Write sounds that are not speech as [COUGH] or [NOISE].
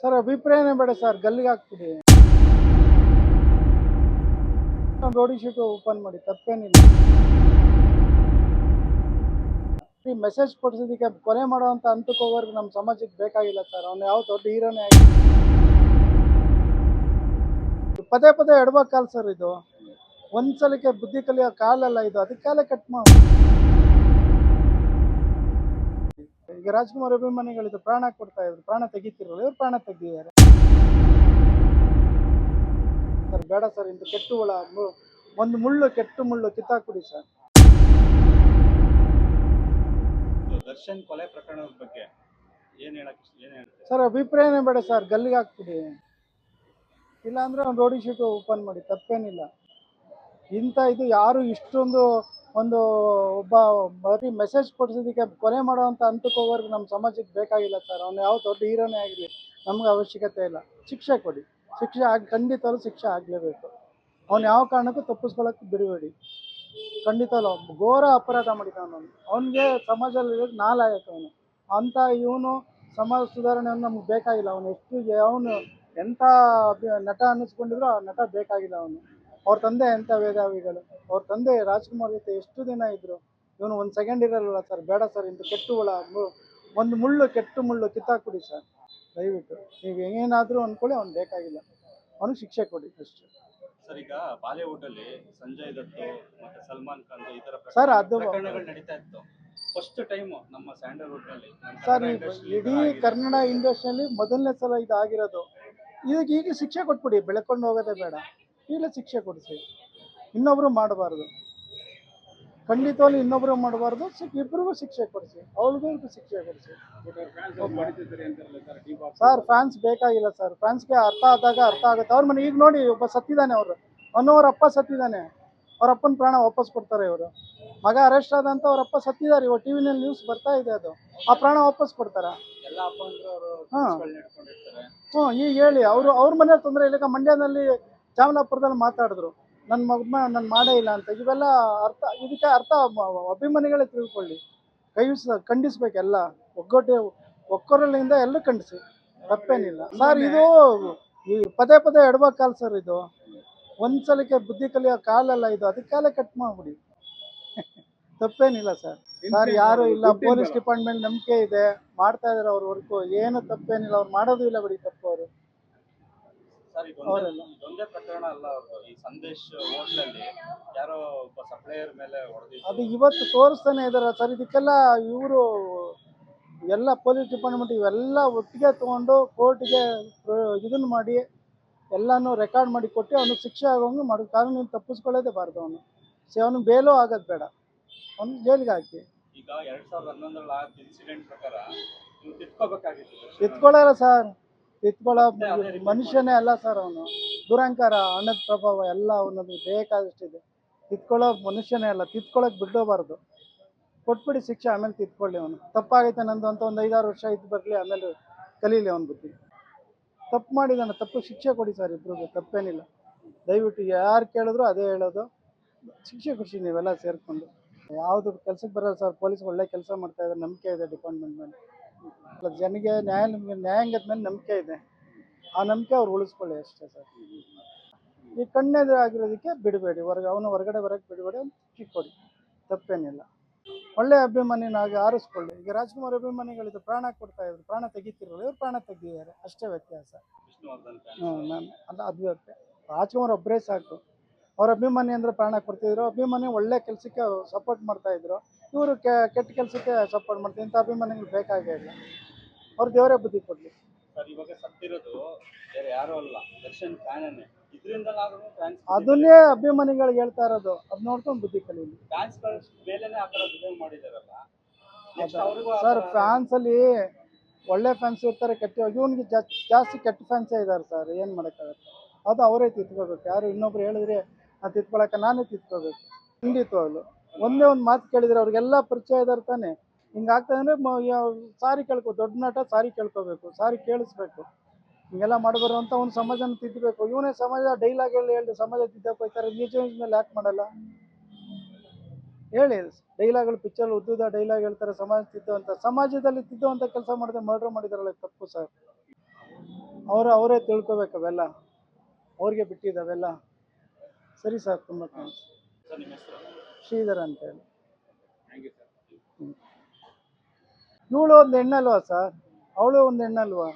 Sir, ಅಭಿಪ್ರಾಯನೇ ಬೇಡ sir, ಗಲ್ಲಿಗೆ ಹಾಕ್ಬಿಡಿ. ರೋಡಿ ಶೀಟ್ ಓಪನ್ ಮಾಡಿ, ತಪ್ಪೇನಿಲ್ಲ. ಈ ಮೆಸೇಜ್ ಕೊಡ್ಸೋದಕ್ಕೆ ಕೊನೆ ಮಾಡೋವಂಥ ಹಂತಕ್ಕೆ ಹೋಗೋರ್ಗೆ ನಮ್ಮ ಸಮಾಜಕ್ಕೆ ಬೇಕಾಗಿಲ್ಲ ಸರ್, ಅವ್ನು ಯಾವ ದೊಡ್ಡ ಹೀರೋನೇ ಆಗಿ ಪದೇ ಪದೇ ಎಡಬ ಕಾಲ್ ಸರ್ ಇದು. ಒಂದ್ಸಲಕ್ಕೆ ಬುದ್ಧಿ ಕಲಿಯೋ ಕಾಲಲ್ಲ ಇದು, ಅದಕ್ಕೆ ಕಾಲೇ ಕಟ್ ಮಾಡಿ. ಈಗ ರಾಜ್ಕುಮಾರ್ ಅಭಿಮಾನಿಗಳಿದ್ದು ಪ್ರಾಣ ಕೊಡ್ತಾ ಇದ್ರು. ಪ್ರಾಣ ತೆಗಿತಿರಲ್ಲ ಇವ್ರು ಪ್ರಾಣ ತೆಗ್ದಿದ್ದಾರೆ. ಸರ್ ಬೇಡ ಸರ್ ಇಂದು ಕೆಟ್ಟು ಹುಳ ಒಂದು ಮುಳ್ಳು ಕೆಟ್ಟು ಮುಳ್ಳು ಕಿತ್ತಾಕ್ಬಿಡಿ ಸರ್. ದರ್ಶನ್ ಕೊಲೆ ಪ್ರಕರಣದ ಬಗ್ಗೆ ಏನ್ ಹೇಳಕ್ ಏನ್ ಹೇಳ್ತೀರಾ? ಸರ್ ಅಭಿಪ್ರಾಯನೇ ಬೇಡ ಸರ್. ಗಲ್ಲಿಗೆ ಹಾಕ್ಬಿಡಿ. ಇಲ್ಲಾಂದ್ರೆ ಒಂದು ರೋಡಿ ಶೀಟ್ ಓಪನ್ ಮಾಡಿ. ತಪ್ಪೇನಿಲ್ಲ. ಇಂಥ ಇದು ಯಾರು ಇಷ್ಟೊಂದು ಒಂದು ಒಬ್ಬ ಬರೀ ಮೆಸೇಜ್ ಕೊಡಿಸೋದಕ್ಕೆ ಕೊಲೆ ಮಾಡೋವಂಥ ಹಂತಕ್ಕೋವರೆಗೂ ನಮ್ಮ ಸಮಾಜಕ್ಕೆ ಬೇಕಾಗಿಲ್ಲ ಸರ್ ಅವ್ನು ಯಾವ ದೊಡ್ಡ ಹೀರೋನೇ ಆಗಲಿ, ನಮ್ಗೆ ಅವಶ್ಯಕತೆ ಇಲ್ಲ. ಶಿಕ್ಷೆ ಕೊಡಿ. ಶಿಕ್ಷೆ ಆಗಿ ಖಂಡಿತವೂ ಶಿಕ್ಷೆ ಆಗಲೇಬೇಕು. ಅವ್ನು ಯಾವ ಕಾರಣಕ್ಕೂ ತಪ್ಪಿಸ್ಕೊಳಕ್ಕೆ ಬಿಡಬೇಡಿ. ಖಂಡಿತವಲ್ಲ ಘೋರ ಅಪರಾಧ ಮಾಡಿದ ಅವನು. ಅವನಿಗೆ ಸಮಾಜದಲ್ಲಿ ನಾಲಾಯಕ ಅವನು. ಅಂಥ ಇವನು ಸಮಾಜ ಸುಧಾರಣೆಯನ್ನು ನಮ್ಗೆ ಬೇಕಾಗಿಲ್ಲ. ಅವನು ಎಷ್ಟು, ಅವನು ಎಂಥ ನಟ ಅನ್ನಿಸ್ಕೊಂಡಿದ್ರು ಆ ನಟ ಬೇಕಾಗಿಲ್ಲ ಅವನು ಅವ್ರ ತಂದೆ ಎಂಥ ವೇದಾವಿಗಳು? ಅವ್ರ ತಂದೆ ರಾಜ್ಕುಮಾರ್ ಜೊತೆ ಎಷ್ಟು ದಿನ ಇದ್ರು? ಇವನು ಒಂದು ಸೆಕೆಂಡ್ ಇರಲ್ಲ ಸರ್ ಬೇಡ ಸರ್ ಇಂದು ಕೆಟ್ಟು ಹುಳ ಒಂದು ಮುಳ್ಳು ಕೆಟ್ಟು ಮುಳ್ಳು ಕಿತ್ತಾಕ್ಬಿಡಿ ಸರ್ ದಯವಿಟ್ಟು ನೀವು ಏನಾದರೂ ಅಂದ್ಕೊಳ್ಳಿ ಅವ್ನು ಬೇಕಾಗಿಲ್ಲ. ಅವನಿಗೆ ಶಿಕ್ಷೆ ಕೊಡಿ ಅಷ್ಟೇ ಸರ್ ಈಗ ಬಾಲಿವುಡ್ ಅಲ್ಲಿ ಸಂಜಯ್ ದತ್ ಮತ್ತೆ ಸಲ್ಮಾನ್ ಖಾನ್ ಈ ತರ ಸರ್, ಅದು- ಪ್ರಕರಣಗಳು ನಡೀತಾ ಇತ್ತು. ಫಸ್ಟ್ ಟೈಮ್ ನಮ್ಮ ಸ್ಯಾಂಡಲ್ವುಡ್ ಅಲ್ಲಿ ಸರ್ ಇಡೀ. ಕನ್ನಡ ಇಂಡಸ್ಟ್ರಿಯಲ್ಲಿ ಮೊದಲನೇ ಸಲ ಇದಾಗಿರೋದು. ಇದಕ್ಕೆ ಈಗ ಶಿಕ್ಷೆ ಕೊಟ್ಬಿಡಿ ಬೆಳ್ಕೊಂಡು ಹೋಗೋದೇ ಬೇಡ. ಈಗಲೇ ಶಿಕ್ಷೆ ಕೊಡಿಸಿ. ಇನ್ನೊಬ್ರು ಮಾಡಬಾರ್ದು. ಖಂಡಿತವಾಗಿ ಇನ್ನೊಬ್ರು ಮಾಡಬಾರ್ದು. ಇಬ್ಬರಿಗೂ ಶಿಕ್ಷೆ ಕೊಡಿಸಿ. ಅವ್ರಿಗೂ ಶಿಕ್ಷೆ ಕೊಡಿಸಿ. ಸರ್ ಫ್ಯಾನ್ಸ್ ಬೇಕಾಗಿಲ್ಲ ಸರ್. ಫ್ಯಾನ್ಸ್ಗೆ ಅರ್ಥ ಆದಾಗ ಅರ್ಥ ಆಗುತ್ತೆ. ಅವ್ರ ಮನೆ ಈಗ ನೋಡಿ ಒಬ್ಬ ಸತ್ತಿದ್ದಾನೆ ಅವರು. ಅನ್ನೋರ ಅಪ್ಪ ಸತ್ತಿದ್ದಾನೆ. ಅವ್ರ ಅಪ್ಪನ ಪ್ರಾಣ ವಾಪಸ್ ಕೊಡ್ತಾರೆ ಇವರು. ಮಗ ಅರೆಸ್ಟ್ ಆದಂತ ಅವ್ರ ಅಪ್ಪ ಸತ್ತಿದ್ದಾರೆ. ಇವಾಗ ಟಿ ವಿನಲ್ಲಿ ನ್ಯೂಸ್ ಬರ್ತಾ ಇದೆ ಅದು. ಆ ಪ್ರಾಣ ವಾಪಸ್ ಕೊಡ್ತಾರ? ಹಾ. ಹ್ಞೂ ಈಗ ಹೇಳಿ ಅವರು ಅವ್ರ ಮನೆಯವ್ರ ತೊಂದರೆ ಇಲ್ಲ ಮಂಡ್ಯದಲ್ಲಿ ಚಾಮಲಾಪುರದಲ್ಲಿ ಮಾತಾಡಿದ್ರು. ನನ್ನ ಮಗ ನಾನು ಮಾಡೇ ಇಲ್ಲ ಅಂತ. ಇವೆಲ್ಲ ಅರ್ಥ ಇದಕ್ಕೆ ಅರ್ಥ ಅಭಿಮಾನಿಗಳೇ ತಿಳ್ಕೊಳ್ಳಿ. ಕೈಸ್ ಖಂಡಿಸ್ಬೇಕೆಲ್ಲ ಒಗ್ಗಟ್ಟು ಒಕ್ಕೊರಲಿಂದ ಎಲ್ಲ ಖಂಡಿಸಿ. ತಪ್ಪೇನಿಲ್ಲ. ಸರ್ ಇದು ಈ ಪದೇ ಪದೇ ಎಡ್ಬೇಕು ಕಾಲ್ ಸರ್ ಇದು. ಒಂದ್ಸಲಕ್ಕೆ ಬುದ್ಧಿ ಕಲಿಯೋ ಕಾಲಲ್ಲ ಇದು. ಅದಕ್ಕಾಲೇ ಕಟ್ ಮಾಡ್ಬಿಡಿ. [LAUGHS] ತಪ್ಪೇನಿಲ್ಲ ಸರ್. ಸರ್ ಯಾರು ಇಲ್ಲ. ಪೊಲೀಸ್ ಡಿಪಾರ್ಟ್ಮೆಂಟ್ ನಂಬಿಕೆ ಇದೆ. ಮಾಡ್ತಾ ಇದಾರೆ ಅವ್ರ ವರ್ಕು. ಏನು ತಪ್ಪೇನಿಲ್ಲ. ಅವ್ರು ಮಾಡೋದು ಇಲ್ಲ ಬಿಡಿ ತಪ್ಪು ಅವರು. ಅವರೆಲ್ಲ. ಇದೊಂದೇ ಪ್ರಕರಣ ಅಲ್ಲ ಈ ಸಂದೇಶ್ ಹೋಟ್ಲಲ್ಲಿ ಯಾರೋ ಒಬ್ಬ ಸಪ್ಲೈಯರ್ ಮೇಲೆ ಹೊಡೆದಿದ್ದು. ಅದು ಇವತ್ತು ತೋರಿಸ್ತಾನೆ ಇದಾರೆ ಸರ್. ಇದಕ್ಕೆಲ್ಲ ಇವರು ಎಲ್ಲ ಪೊಲೀಸ್ ಡಿಪಾರ್ಟ್ಮೆಂಟ್ ಇವೆಲ್ಲ ಒಟ್ಟಿಗೆ ತಗೊಂಡು ಕೋರ್ಟ್ಗೆ ಇದನ್ನ ಮಾಡಿ ಎಲ್ಲಾನು ರೆಕಾರ್ಡ್ ಮಾಡಿ ಕೊಟ್ಟು ಅವನು ಶಿಕ್ಷೆ ಆಗೋಂಗೆ ಮಾಡಿ. ಕಾನೂನು ತಪ್ಪಿಸ್ಕೊಳ್ಳೋದೇ ಬಾರ್ದು ಅವನು. ಸೊ ಅವನು ಬೇಲೋ ಆಗೋದು ಬೇಡ. ಅವನು ಜೈಲಿಗೆ ಹಾಕಿ. ಈಗ ಎರಡ್ ಸಾವಿರದ ಹನ್ನೊಂದರಲ್ಲಿ ಆದ ಇನ್ಸಿಡೆಂಟ್ ಪ್ರಕಾರ ನೀವು ತಿದ್ಕೋಬೇಕಾಗಿತ್ತು. ದರ್ಶನ್ ಸರ್. ಎತ್ಕೊಳ್ಳೋ ಮನುಷ್ಯನೇ ಅಲ್ಲ ಸರ್ ಅವನು. ದುರಂಕಾರ ಹಣದ ಪ್ರಭಾವ ಎಲ್ಲ ಅವನದು ಬೇಕಾದಷ್ಟಿದೆ. ತಿತ್ಕೊಳ್ಳೋ ಮನುಷ್ಯನೇ ಅಲ್ಲ ತಿತ್ಕೊಳ್ಳೋಕೆ ಬಿಡೋಬಾರ್ದು ಕೊಟ್ಬಿಡಿ ಶಿಕ್ಷೆ ಆಮೇಲೆ ತಿತ್ಕೊಳ್ಳಿ ಅವನು. ತಪ್ಪಾಗೈತೆ ನಂದು ಅಂತ ಒಂದು ಐದಾರು ವರ್ಷ ಇದ್ದು ಬರಲಿ ಆಮೇಲೆ ಕಲೀಲಿ ಅವನ ಬುದ್ಧಿ. ತಪ್ಪು ಮಾಡಿದಾನೆ ತಪ್ಪು ಶಿಕ್ಷೆ ಕೊಡಿ ಸರ್ ಇಬ್ರಿಗೂ ತಪ್ಪೇನಿಲ್ಲ. ದಯವಿಟ್ಟು ಯಾರು ಕೇಳಿದ್ರು ಅದೇ ಹೇಳೋದು. ಶಿಕ್ಷೆ ಕೊಡಿಸಿ ನೀವೆಲ್ಲ ಸೇರಿಕೊಂಡು. ಯಾವುದು ಕೆಲಸಕ್ಕೆ ಬರಲ್ಲ ಸರ್ ಪೊಲೀಸ್ ಒಳ್ಳೆ ಕೆಲಸ ಮಾಡ್ತಾ ಇದ್ದಾರೆ ನಂಬಿಕೆ ಇದೆ ಡಿಪಾರ್ಟ್ಮೆಂಟ್ ಮೇಲೆ. ಜನಗೆ ನ್ಯಾಯ ನ್ಯಾಯಾಂಗದ ಮೇಲೆ ನಂಬಿಕೆ ಇದೆ. ಆ ನಂಬಿಕೆ ಅವ್ರು ಉಳಿಸ್ಕೊಳ್ಳಿ ಅಷ್ಟೇ ಸರ್. ಈ ಕಣ್ಣೆದುರು ಆಗಿರೋದಕ್ಕೆ ಬಿಡಬೇಡಿ. ಹೊರಗೆ, ಅವನು ಹೊರಗಡೆ ಬರೋಕ್ಕೆ ಬಿಡಬೇಡಿ ಶಿಕ್ಷೆ ಕೊಡಿ ತಪ್ಪೇನಿಲ್ಲ. ಒಳ್ಳೆ ಅಭಿಮಾನಿನಾಗಿ ಆರಿಸ್ಕೊಳ್ಳಿ. ಈಗ ರಾಜ್ಕುಮಾರ್ ಅಭಿಮಾನಿಗಳಿದ್ದು ಪ್ರಾಣ ಕೊಡ್ತಾ ಇದ್ರು. ಪ್ರಾಣ ತೆಗಿತಿರಲ್ಲ, ಇವ್ರು ಪ್ರಾಣ ತೆಗ್ದಿದ್ದಾರೆ. ಅಷ್ಟೇ ವ್ಯತ್ಯಾಸ. ಹ್ಞೂ ನಾನು ಅಲ್ಲ, ಅದು ರಾಜ್ಕುಮಾರ್ ಒಬ್ಬರೇ ಸಾಕು. ಅವ್ರ ಅಭಿಮಾನಿ ಅಂದರೆ ಪ್ರಾಣ ಕೊಡ್ತಿದ್ರು. ಅಭಿಮಾನಿ ಒಳ್ಳೆ ಕೆಲಸಕ್ಕೆ ಸಪೋರ್ಟ್ ಮಾಡ್ತಾ ಇದ್ರು. ಇವರು ಕೆಟ್ಟ ಕೆಲಸಕ್ಕೆ ಸಪೋರ್ಟ್ ಮಾಡ್ತಾರೆ ಇಂಥ ಅಭಿಮಾನಿಗಳು ಬೇಕಾಗೇ ಇಲ್ಲ. ಅವ್ರು ದೇವರೇ ಬುದ್ಧಿ ಕೊಡಲಿ. ಇವಾಗ ಸತ್ತಿರೋದು ಬೇರೆ ಯಾರು ಅಲ್ಲ. ದರ್ಶನ್ ಫ್ಯಾನೇ ಇದರಿಂದಲಾದ್ರೂ ಫ್ಯಾನ್ಸ್ ಅದನ್ನೇ ಅಭಿಮಾನಿಗಳು ಹೇಳ್ತಾ ಇರೋದು. ಅದು ನೋಡ್ಕೊಂಡು ಬುದ್ಧಿ ಕಲೀಲಿ ಸರ್ ಫ್ಯಾನ್ಸ್ ಅಲ್ಲಿ ಒಳ್ಳೆ ಫ್ಯಾನ್ಸ್ ಇರ್ತಾರೆ ಕೆಟ್ಟ ಇವನ್ಗೆ ಜಾಸ್ತಿ ಕೆಟ್ಟ ಫ್ಯಾನ್ಸೇ ಇದ್ದಾರೆ ಸರ್. ಏನ್ ಮಾಡೋಕ್ಕಾಗತ್ತೆ? ಅದು ಅವರೇ ತಿತ್ಕೋಬೇಕು ಯಾರು ಇನ್ನೊಬ್ರು ಹೇಳಿದ್ರೆ ನಾನು ತಿತ್ಕೊಳಕ್ಕೆ ನಾನೇ ತಿತ್ಕೋಬೇಕು. ಖಂಡಿತವಾಗ್ಲು ಒಂದೇ ಒಂದು ಮಾತು ಕೇಳಿದ್ರೆ ಅವ್ರಿಗೆಲ್ಲ ಪರಿಚಯ ಇದಾರೆ ತಾನೆ. ಹಿಂಗಾಗ್ತದೆ ಅಂದರೆ ಸಾರಿ ಕೇಳ್ಕೊ, ದೊಡ್ಡ ನಟ ಸಾರಿ ಕೇಳ್ಕೋಬೇಕು, ಸಾರಿ ಕೇಳಿಸ್ಬೇಕು. ಹಿಂಗೆಲ್ಲ ಅಂತ ಒಂದು ಸಮಾಜನ ತಿದ್ದಬೇಕು ಇವನೇ ಸಮಾಜ ಡೈಲಾಗ್ ಹೇಳಿ ಹೇಳಿ ಸಮಾಜ ತಿದ್ದಕ್ಕೆ ಹೋಗ್ತಾರೆ. ನಿಜ ಮೇಲೆ ಯಾಕೆ ಮಾಡಲ್ಲ? ಹೇಳಿ ಡೈಲಾಗ್ಗಳು ಪಿಕ್ಚರ್ ಉದ್ದುದ ಡೈಲಾಗ್ ಹೇಳ್ತಾರೆ, ಸಮಾಜ ತಿದ್ದುವಂತ. ಸಮಾಜದಲ್ಲಿ ತಿದ್ದುವಂತ ಕೆಲಸ ಮಾಡಿದ್ರೆ ಮರ್ಡರ್ ಮಾಡಿದಾರಲ್ಲ, ತಪ್ಪು ಸರ್. ಅವರು, ಅವರೇ ತಿಳ್ಕೊಬೇಕು ಅವೆಲ್ಲ. ಅವ್ರಿಗೆ ಬಿಟ್ಟಿದ್ದಾವೆಲ್ಲ ಸರಿ ಸರ್ ತುಂಬ ಥ್ಯಾಂಕ್ಸ್. ಶ್ರೀಧರ್ ಅಂತ ಹೇಳಿ ಥ್ಯಾಂಕ್ ಯು ಸರ್? ಇವಳು ಒಂದು ಹೆಣ್ಣಲ್ವಾ ಸರ್? ಅವಳು ಒಂದು ಹೆಣ್ಣಲ್ವಾ?